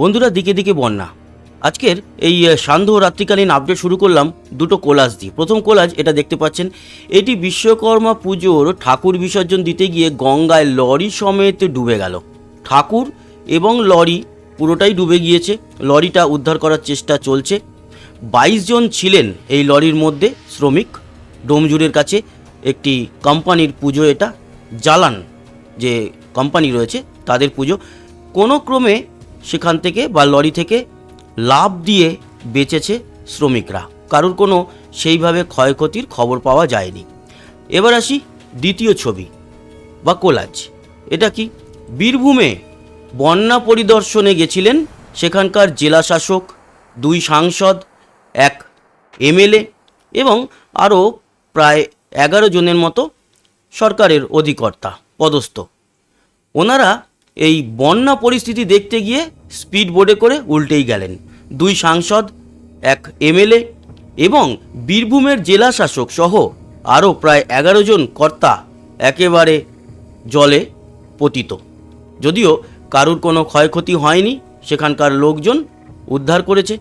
বন্ধুরা দিকে দিকে বন্যা। আজকের এই সান্ধ্য রাত্রিকালীন আপডেট শুরু করলাম দুটো কোলাজ দিয়ে। প্রথম কোলাজ এটা দেখতে পাচ্ছেন, এটি বিশ্বকর্মা পুজোর ঠাকুর বিসর্জন দিতে গিয়ে গঙ্গায় লরি সমেত ডুবে গেল। ঠাকুর এবং লরি পুরোটাই ডুবে গিয়েছে, লরিটা উদ্ধার করার চেষ্টা চলছে। বাইশ জন ছিলেন এই লরির মধ্যে শ্রমিক, ডোমজুরের কাছে একটি কোম্পানির পুজো এটা, জালান যে কোম্পানি রয়েছে তাদের পুজো। কোনো ক্রমে সেখান থেকে বা লরি থেকে লাভ দিয়ে বেঁচেছে শ্রমিকরা। কারোর কোনো সেইভাবে ক্ষয়ক্ষতির খবর পাওয়া যায়নি। এবার আসি দ্বিতীয় ছবি, বা কোলাজ। এটা কি? বীরভূমে বন্যা পরিদর্শনে গেছিলেন সেখানকার জেলা শাসক, দুই সাংসদ, এক এমএলএ এবং আরও প্রায় এগারো জনের মতো সরকারের অধিকর্তা, পদস্থ। ওনারা এই বন্যা পরিস্থিতি দেখতে গিয়ে স্পিড বোর্ডে করে উল্টেই গেলেন। দুই সাংসদ, এক এমএলএ এবং বীরভূমের জেলা শাসক সহ আরও প্রায় এগারো জন কর্তা একেবারে জলে পতিত। যদিও কারুর কোনো ক্ষয়ক্ষতি হয়নি, সেখানকার লোকজন উদ্ধার করেছে।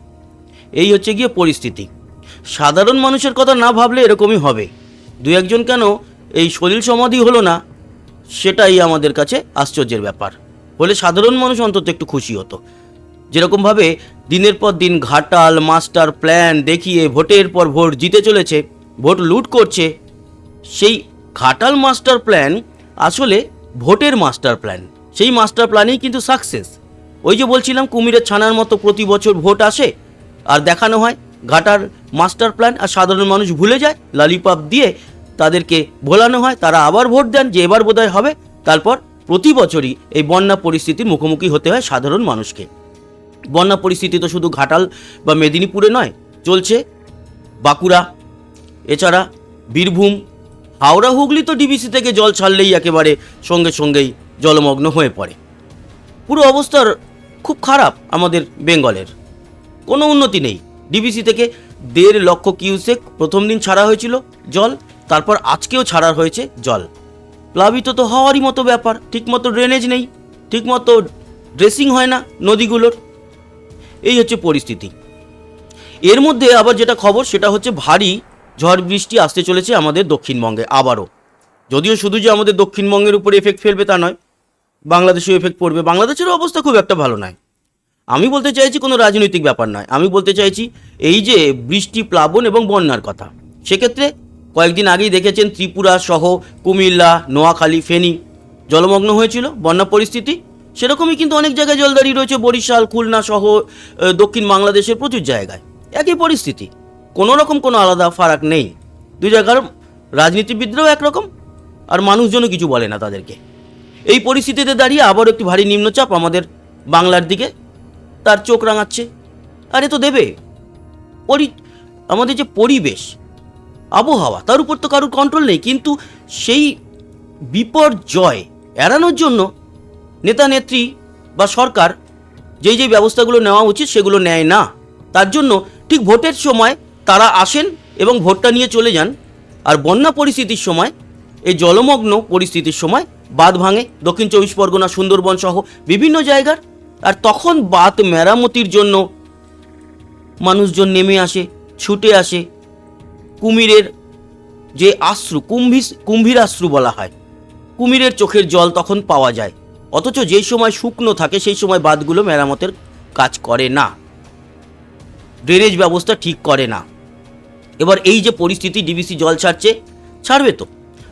এই হচ্ছে গিয়ে পরিস্থিতি। সাধারণ মানুষের কথা না ভাবলে এরকমই হবে। দু একজন কেন এই শরীর সমাধি হলো না, সেটাই আমাদের কাছে আশ্চর্যের ব্যাপার। হলে সাধারণ মানুষ অন্তত একটু খুশি হতো। যেরকমভাবে দিনের পর দিন ঘাটাল, মাস্টার প্ল্যান দেখিয়ে ভোটের পর ভোট জিতে চলেছে, ভোট লুট করছে, সেই ঘাটাল মাস্টার প্ল্যান আসলে ভোটের মাস্টার প্ল্যান। সেই মাস্টার প্ল্যানেই কিন্তু সাকসেস। ওই যে বলছিলাম, কুমিরের ছানার মতো প্রতি বছর ভোট আসে, আর দেখানো হয় ঘাটার মাস্টার প্ল্যান, আর সাধারণ মানুষ ভুলে যায়, লালিপাপ দিয়ে তাদেরকে ভোলানো হয়, তারা আবার ভোট দেন, যে এবার বোধহয় হবে, তারপর প্রতি বছরই এই বন্যা পরিস্থিতির মুখোমুখি হতে হয় সাধারণ মানুষকে। বন্যা পরিস্থিতি তো শুধু ঘাটাল বা মেদিনীপুরে নয়, চলছে বাঁকুড়া, এছাড়া বীরভূম, হাওড়া, হুগলি তো ডিবিসি থেকে জল ছাড়লেই একেবারে সঙ্গে সঙ্গেই জলমগ্ন হয়ে পড়ে। পুরো অবস্থার খুব খারাপ আমাদের বেঙ্গলের। কোনো উন্নতি নেই। ডিবিসি থেকে দেড় লক্ষ কিউসেক প্রথম দিন ছাড়া হয়েছিল জল, তারপর আজকেও ছাড়া হয়েছে জল। প্লাবিত তো হওয়ারই মতো ব্যাপার। ঠিকমতো ড্রেনেজ নেই। ঠিকমতো ড্রেসিং হয় না নদীগুলোর। এই হচ্ছে পরিস্থিতি। এর মধ্যে আবার যেটা খবর, সেটা হচ্ছে ভারী ঝড় বৃষ্টি আসতে চলেছে আমাদের দক্ষিণবঙ্গে আবারও। যদিও শুধু যে আমাদের দক্ষিণবঙ্গের উপরে এফেক্ট ফেলবে তা নয়, বাংলাদেশেও এফেক্ট পড়বে। বাংলাদেশের অবস্থা খুব একটা ভালো নয়। আমি বলতে চাইছি কোনো রাজনৈতিক ব্যাপার নয়। আমি বলতে চাইছি এই যে বৃষ্টি, প্লাবন এবং বন্যার কথা, সেক্ষেত্রে কয়েকদিন আগেই দেখেছেন ত্রিপুরা সহ কুমিল্লা, নোয়াখালী, ফেনী জলমগ্ন হয়েছিল বন্যা পরিস্থিতি। সেরকমই কিন্তু অনেক জায়গায় জল দাঁড়িয়ে রয়েছে, বরিশাল, খুলনা সহ দক্ষিণ বাংলাদেশের প্রচুর জায়গায়। একই পরিস্থিতি, কোনো রকম কোনো আলাদা ফারাক নেই। দুই জায়গার রাজনীতিবিদরাও একরকম, আর মানুষজনও কিছু বলে না তাদেরকে। এই পরিস্থিতিতে দাঁড়িয়ে আবার একটি ভারী নিম্নচাপ আমাদের বাংলার দিকে, তার চোখ রাঙাচ্ছে। আরে তো দেবে, পরি, আমাদের যে পরিবেশ আবহাওয়া, তার উপর তো কারোর কন্ট্রোল নেই, কিন্তু সেই বিপর্যয় এড়ানোর জন্য নেতা, নেত্রী বা সরকার যেই যেই ব্যবস্থাগুলো নেওয়া উচিত সেগুলো নেয় না। তার জন্য ঠিক ভোটের সময় তারা আসেন এবং ভোটটা নিয়ে চলে যান। আর বন্যা পরিস্থিতির সময়, এই জলমগ্ন পরিস্থিতির সময় বাঁধ ভাঙে, দক্ষিণ চব্বিশ পরগনা, সুন্দরবন সহ বিভিন্ন জায়গার। আর তখন বাঁধ মেরামতির জন্য মানুষজন নেমে আসে, ছুটে আসে কুমিরের যে আশ্রু কুম্ভিস কুম্ভীর আশ্রু বলা হয়, কুমিরের চোখের জল তখন পাওয়া যায়। অথচ যেই সময় শুকনো থাকে, সেই সময় বাঁধগুলো মেরামতের কাজ করে না। ড্রেনেজ ব্যবস্থা ঠিক করে না। এবার এই যে পরিস্থিতি ডিবিসি জল ছাড়ছে, ছাড়বে তো।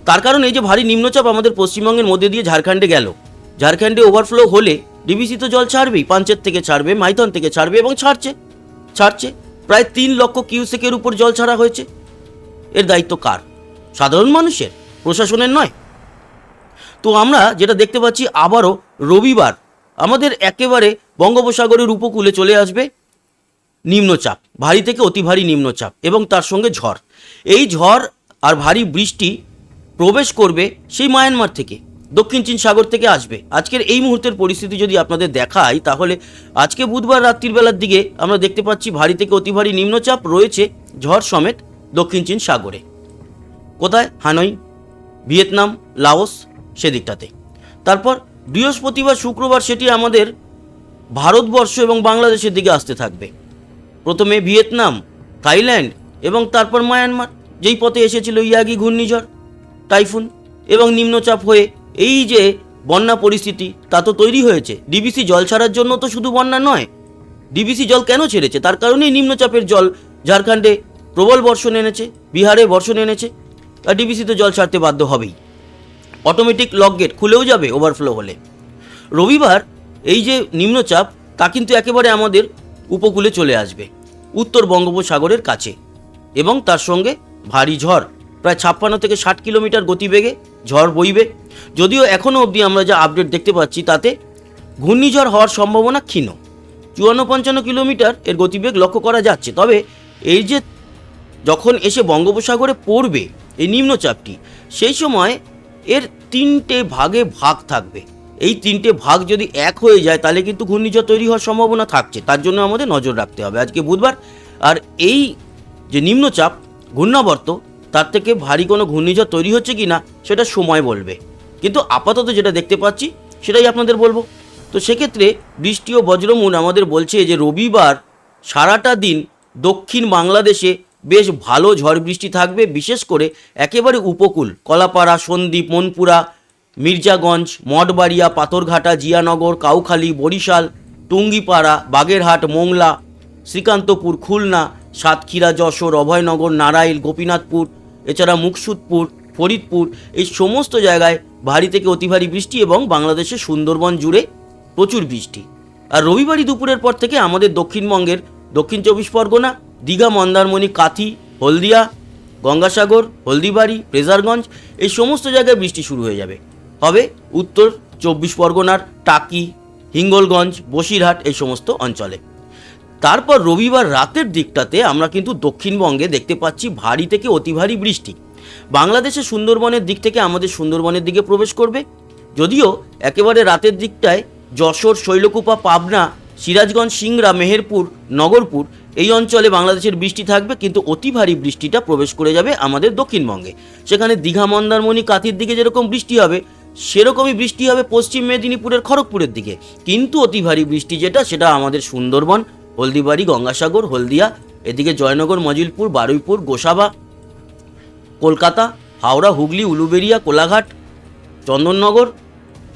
তার কারণ এই যে ভারী নিম্নচাপ আমাদের পশ্চিমবঙ্গের মধ্যে দিয়ে ঝাড়খণ্ডে গেল। ঝাড়খণ্ডে ওভারফ্লো হলে ডিবিসি তো জল ছাড়বেই পাঞ্চের থেকে ছাড়বে, মাইথন থেকে ছাড়বে এবং ছাড়ছে ছাড়ছে। প্রায় তিন লক্ষ কিউসেকের উপর জল ছাড়া হয়েছে। এর দায়িত্ব কার? সাধারণ মানুষের, প্রশাসনের নয়। তো আমরা যেটা দেখতে পাচ্ছি, আবারও রবিবার আমাদের একেবারে বঙ্গোপসাগরের উপকূলে চলে আসবে নিম্নচাপ, ভারী থেকে অতি ভারী নিম্নচাপ এবং তার সঙ্গে ঝড়। এই ঝড় আর ভারী বৃষ্টি প্রবেশ করবে সেই মায়ানমার থেকে, দক্ষিণ চীন সাগর থেকে আসবে। আজকের এই মুহূর্তের পরিস্থিতি যদি আপনাদের দেখাই, তাহলে আজকে বুধবার রাত্রির বেলার দিকে আমরা দেখতে পাচ্ছি ভারী থেকে অতি ভারী নিম্নচাপ রয়েছে, ঝড় সমেত দক্ষিণ চীন সাগরে। কোথায়? হানই, ভিয়েতনাম, লাওস, সেদিকটাতে। তারপর বৃহস্পতিবার, শুক্রবার সেটি আমাদের ভারতবর্ষ এবং বাংলাদেশের দিকে আসতে থাকবে। প্রথমে ভিয়েতনাম, থাইল্যান্ড এবং তারপর মায়ানমার, যেই পথে এসেছিল ইয়াগি ঘূর্ণিঝড়, টাইফুন এবং নিম্নচাপ হয়ে এই যে বন্যা পরিস্থিতি, তা তো তৈরি হয়েছে। ডিবিসি জল ছাড়ার জন্য তো শুধু বন্যা নয়, ডিবিসি জল কেন ছেড়েছে? তার কারণেই নিম্নচাপের জল ঝাড়খণ্ডে প্রবল বর্ষণ এনেছে, বিহারে বর্ষণ এনেছে ডিবিসি তো জল ছাড়তে বাধ্য হবেই। অটোমেটিক লক গেট খুলেও যাবে ওভারফ্লো হলে। রবিবার এই যে নিম্নচাপ, তা কিন্তু একেবারে আমাদের উপকূলে চলে আসবে, উত্তর বঙ্গোপসাগরের কাছে। এবং তার সঙ্গে ভারী ঝড়, প্রায় ছাপ্পান্ন থেকে ষাট কিলোমিটার গতিবেগে ঝড় বইবে। যদিও এখনও অবধি আমরা যা আপডেট দেখতে পাচ্ছি, তাতে ঘূর্ণিঝড় হওয়ার সম্ভাবনা ক্ষীণ। চুয়ান্ন পঞ্চান্ন কিলোমিটার এর গতিবেগ লক্ষ্য করা যাচ্ছে। তবে এই যে যখন এসে বঙ্গোপসাগরে পড়বে এই নিম্নচাপটি, সেই সময় এর তিনটে ভাগে ভাগ থাকবে। এই তিনটে ভাগ যদি এক হয়ে যায়, তাহলে কিন্তু ঘূর্ণিঝড় তৈরি হওয়ার সম্ভাবনা থাকছে। তার জন্য আমাদের নজর রাখতে হবে। আজকে বুধবার, আর এই যে নিম্নচাপ, ঘূর্ণাবর্ত, তার থেকে ভারী কোনো ঘূর্ণিঝড় তৈরি হচ্ছে কি না সেটা সময় বলবে। কিন্তু আপাতত যেটা দেখতে পাচ্ছি, সেটাই আপনাদের বলব। তো সেক্ষেত্রে বৃষ্টি ও বজ্রমুন আমাদের বলছে যে রবিবার সারাটা দিন দক্ষিণ বাংলাদেশে বেশ ভালো ঝড় বৃষ্টি থাকবে, বিশেষ করে একেবারে উপকূল, কলাপাড়া, সন্দ্বীপ, মনপুরা, মির্জাগঞ্জ, মঠবাড়িয়া, পাথরঘাটা, জিয়ানগর, কাউখালী, বরিশাল, টুঙ্গিপাড়া, বাগেরহাট, মোংলা, শ্রীকান্তপুর, খুলনা, সাতক্ষীরা, যশোর, অভয়নগর নারাইল গোপীনাথপুর, এছাড়া মুকসুদপুর, ফরিদপুর, এই সমস্ত জায়গায় ভারী থেকে অতি ভারী বৃষ্টি এবং বাংলাদেশের সুন্দরবন জুড়ে প্রচুর বৃষ্টি। আর রবিবারই দুপুরের পর থেকে আমাদের দক্ষিণবঙ্গের দক্ষিণ চব্বিশ পরগনা দীঘা, মন্দারমণি, কাথি, হলদিয়া, গঙ্গাসাগর, হলদিবাড়ি প্রেজারগঞ্জ এই সমস্ত জায়গায় বৃষ্টি শুরু হয়ে যাবে। হবে উত্তর চব্বিশ পরগনার টাকি, হিঙ্গলগঞ্জ, বসিরহাট এই সমস্ত অঞ্চলে। তারপর রবিবার রাতের দিকটাতে আমরা কিন্তু দক্ষিণবঙ্গে দেখতে পাচ্ছি ভারী থেকে অতি ভারী বৃষ্টি। বাংলাদেশের সুন্দরবনের দিক থেকে আমাদের সুন্দরবনের দিকে প্রবেশ করবে। যদিও একেবারে রাতের দিকটায় যশোর, শৈলকুপা, পাবনা, সিরাজগঞ্জ, সিংড়া, মেহেরপুর, নগরপুর এই অঞ্চলে বাংলাদেশের বৃষ্টি থাকবে, কিন্তু অতি ভারী বৃষ্টিটা প্রবেশ করে যাবে আমাদের দক্ষিণবঙ্গে। সেখানে দীঘা, মন্দারমণি কাতির দিকে যেরকম বৃষ্টি হবে, সেরকমই বৃষ্টি হবে পশ্চিম মেদিনীপুরের খড়গপুরের দিকে। কিন্তু অতি ভারী বৃষ্টি যেটা, সেটা আমাদের সুন্দরবন, হলদিবাড়ি, গঙ্গাসাগর, হলদিয়া, এদিকে জয়নগর, মজিলপুর, বারুইপুর, গোসাবা, কলকাতা, হাওড়া, হুগলি উলুবেড়িয়া কোলাঘাট, চন্দননগর,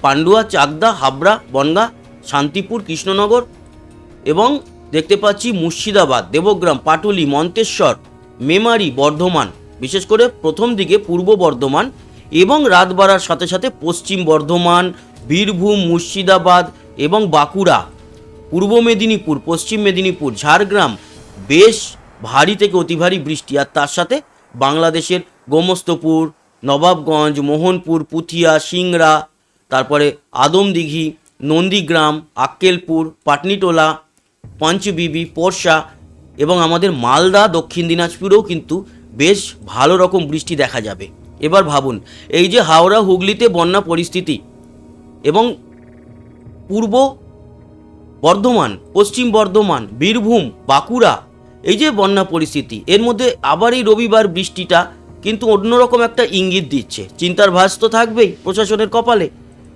পান্ডুয়া, চাকদা, হাবড়া, বনগা, শান্তিপুর, কৃষ্ণনগর এবং দেখতে পাচ্ছি মুর্শিদাবাদ, দেবগ্রাম, পাটুলি, মন্তেশ্বর, মেমারি, বর্ধমান। বিশেষ করে প্রথম দিকে পূর্ব বর্ধমান এবং রাত বাড়ার সাথে সাথে পশ্চিম বর্ধমান, বীরভূম, মুর্শিদাবাদ এবং বাঁকুড়া। পূর্ব মেদিনীপুর, পশ্চিম মেদিনীপুর, ঝাড়গ্রাম বেশ ভারী থেকে অতি ভারী বৃষ্টি আর তার সাথে বাংলাদেশের গোমস্তপুর, নবাবগঞ্জ, মোহনপুর পুথিয়া সিংড়া, তারপরে আদমদিঘি, নন্দীগ্রাম, আক্কেলপুর, পাটনিটোলা পঞ্চবিবি পোরশা এবং আমাদের মালদা, দক্ষিণ দিনাজপুরেও কিন্তু বেশ ভালো রকম বৃষ্টি দেখা যাবে। এবার ভাবুন, এই যে হাওড়া হুগলিতে বন্যা পরিস্থিতি এবং পূর্ব বর্ধমান, পশ্চিম বর্ধমান, বীরভূম, বাঁকুড়া, এই যে বন্যা পরিস্থিতি, এর মধ্যে আবার এই রবিবার বৃষ্টিটা কিন্তু অন্যরকম একটা ইঙ্গিত দিচ্ছে। চিন্তার ভাস তো থাকবেই প্রশাসনের কপালে।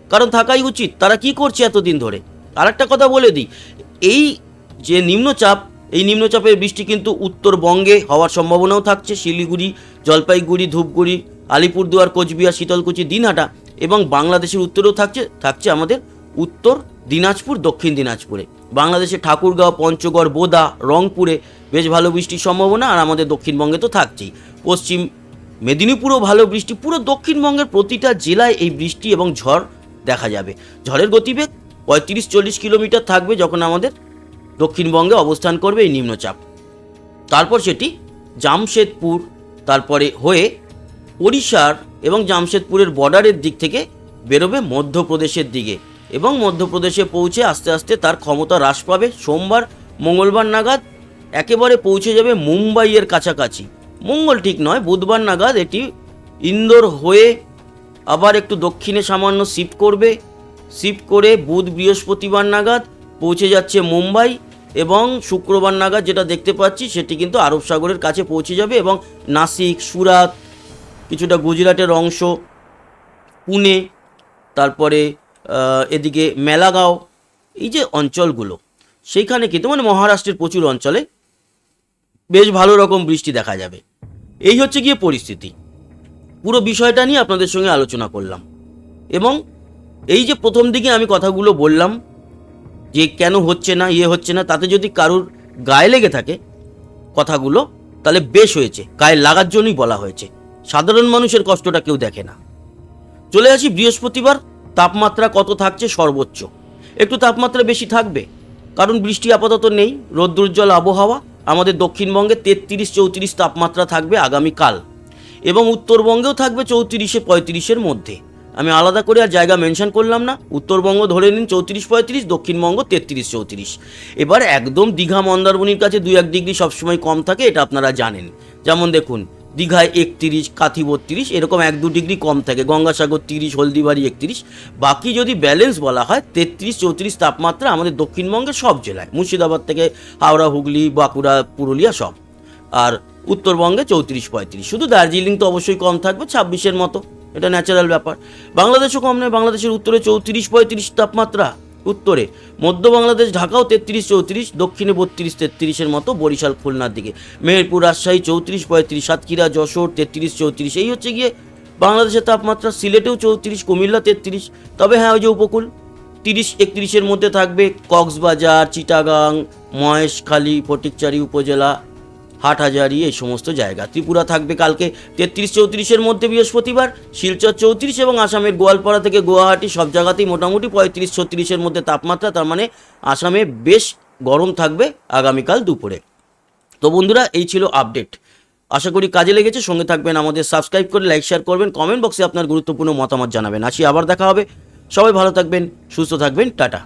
কারণ থাকাই উচিত, তারা কি করছে এতদিন ধরে? আর একটা কথা বলে দিই, এই যে নিম্নচাপ, এই নিম্নচাপের বৃষ্টি কিন্তু উত্তরবঙ্গে হওয়ার সম্ভাবনাও থাকছে। শিলিগুড়ি, জলপাইগুড়ি, ধূপগুড়ি, আলিপুরদুয়ার, কোচবিহার, শীতলকুচি, দিনহাটা এবং বাংলাদেশের উত্তরেও থাকছে থাকছে আমাদের উত্তর দিনাজপুর, দক্ষিণ দিনাজপুরে। বাংলাদেশের ঠাকুরগাঁও, পঞ্চগড়, বোদা, রংপুরে বেশ ভালো বৃষ্টির সম্ভাবনা আর আমাদের দক্ষিণবঙ্গে তো থাকছেই। পশ্চিম মেদিনীপুরও ভালো বৃষ্টি। পুরো দক্ষিণবঙ্গের প্রতিটা জেলায় এই বৃষ্টি এবং ঝড় দেখা যাবে। ঝড়ের গতিবেগ পঁয়ত্রিশ চল্লিশ কিলোমিটার থাকবে যখন আমাদের দক্ষিণবঙ্গে অবস্থান করবে এই নিম্নচাপ। তারপর সেটি জামশেদপুর, তারপরে হয়ে ওড়িশার এবং জামশেদপুরের বর্ডারের দিক থেকে বেরোবে মধ্যপ্রদেশের দিকে এবং মধ্যপ্রদেশে পৌঁছে আস্তে আস্তে তার ক্ষমতা হ্রাস পাবে। সোমবার, মঙ্গলবার নাগাদ একেবারে পৌঁছে যাবে মুম্বাইয়ের কাছাকাছি। মঙ্গল ঠিক নয়, বুধবার নাগাদ এটি ইন্দোর হয়ে আবার একটু দক্ষিণে সামান্য শিফট করবে। শিফট করে বুধ বৃহস্পতিবার নাগাদ পৌঁছে যাচ্ছে মুম্বাই। এবং শুক্রবার নাগাদ যেটা দেখতে পাচ্ছি, সেটি কিন্তু আরব সাগরের কাছে পৌঁছে যাবে এবং নাসিক, সুরাত, কিছুটা গুজরাটের অংশ, পুনে, তারপরে এদিকে মেলাগাঁও, এই যে অঞ্চলগুলো, সেইখানে কিন্তু মানে মহারাষ্ট্রের প্রচুর অঞ্চলে বেশ ভালো রকম বৃষ্টি দেখা যাবে। এই হচ্ছে গিয়ে পরিস্থিতি। পুরো বিষয়টা নিয়ে আপনাদের সঙ্গে আলোচনা করলাম। এবং এই যে প্রথম দিকে আমি কথাগুলো বললাম যে কেন হচ্ছে না ইয়ে হচ্ছে না, তাতে যদি কারুর গায়ে লেগে থাকে কথাগুলো, তাহলে বেশ হয়েছে। গায়ে লাগার জন্যই বলা হয়েছে। সাধারণ মানুষের কষ্টটা কেউ দেখে না। চলে আসি বৃহস্পতিবার, তাপমাত্রা কত থাকছে সর্বোচ্চ? একটু তাপমাত্রা বেশি থাকবে, কারণ বৃষ্টি আপাতত নেই রৌদ্রোজ্জ্বল আবহাওয়া, আমাদের দক্ষিণবঙ্গে তেত্রিশ চৌত্রিশ তাপমাত্রা থাকবে আগামীকাল এবং উত্তরবঙ্গেও থাকবে চৌত্রিশে পঁয়ত্রিশের মধ্যে। আমি আলাদা করে আর জায়গা মেনশন করলাম না। উত্তরবঙ্গ ধরে নিন চৌত্রিশ পঁয়ত্রিশ, দক্ষিণবঙ্গ তেত্রিশ চৌত্রিশ। এবার একদম দীঘা মন্দারমণির কাছে দুই এক ডিগ্রি সবসময় কম থাকে, এটা আপনারা জানেন। যেমন দেখুন, দীঘায় একত্রিশ, কাথি বত্রিশ, এরকম এক দু ডিগ্রি কম থাকে। গঙ্গাসাগর তিরিশ, হলদিবাড়ি একত্রিশ। বাকি যদি ব্যালেন্স বলা হয়, তেত্রিশ চৌত্রিশ তাপমাত্রা আমাদের দক্ষিণবঙ্গের সব জেলায়। মুর্শিদাবাদ থেকে হাওড়া, হুগলি, বাঁকুড়া, পুরুলিয়া সব। আর উত্তরবঙ্গে চৌত্রিশ পঁয়ত্রিশ। শুধু দার্জিলিং তো অবশ্যই কম থাকবে, ছাব্বিশের মতো। এটা ন্যাচারাল ব্যাপার। বাংলাদেশও কম নয়, বাংলাদেশের উত্তরে চৌত্রিশ, পঁয়ত্রিশ তাপমাত্রা উত্তরে। মধ্য বাংলাদেশ, ঢাকাও তেত্রিশ, চৌত্রিশ, দক্ষিণে বত্রিশ, তেত্রিশের মতো বরিশাল, খুলনার দিকে। মেহেরপুর, রাজশাহী, চৌত্রিশ, পঁয়ত্রিশ, সাতক্ষীরা, যশোর, তেত্রিশ, চৌত্রিশ, এই হচ্ছে গিয়ে বাংলাদেশের তাপমাত্রা। সিলেটেও চৌত্রিশ, কুমিল্লা তেত্রিশ, তবে হ্যাঁ ওই যে উপকূল, তিরিশ, একত্রিশের মধ্যে থাকবে কক্সবাজার, চিটাগাং, মহেশখালী, ফটিকচারি উপজেলা হাটহাজারি, এই সমস্ত জায়গা। ত্রিপুরা থাকবে কালকে তেত্রিশ চৌত্রিশের মধ্যে বৃহস্পতিবার, শিলচর চৌত্রিশ এবং আসামের গোয়ালপাড়া থেকে গুয়াহাটি, সব জায়গাতেই মোটামুটি পঁয়ত্রিশ ছত্রিশের মধ্যে তাপমাত্রা, তার মানে আসামে বেশ গরম থাকবে আগামীকাল দুপুরে। তো বন্ধুরা, এই ছিল আপডেট। আশা করি কাজে লেগেছে, সঙ্গে থাকবেন আমাদের, সাবস্ক্রাইব করে, লাইক, শেয়ার করবেন, কমেন্ট বক্সে আপনার গুরুত্বপূর্ণ মতামত জানাবেন। আসি, আবার দেখা হবে। সবাই ভালো থাকবেন, সুস্থ থাকবেন, টাটা।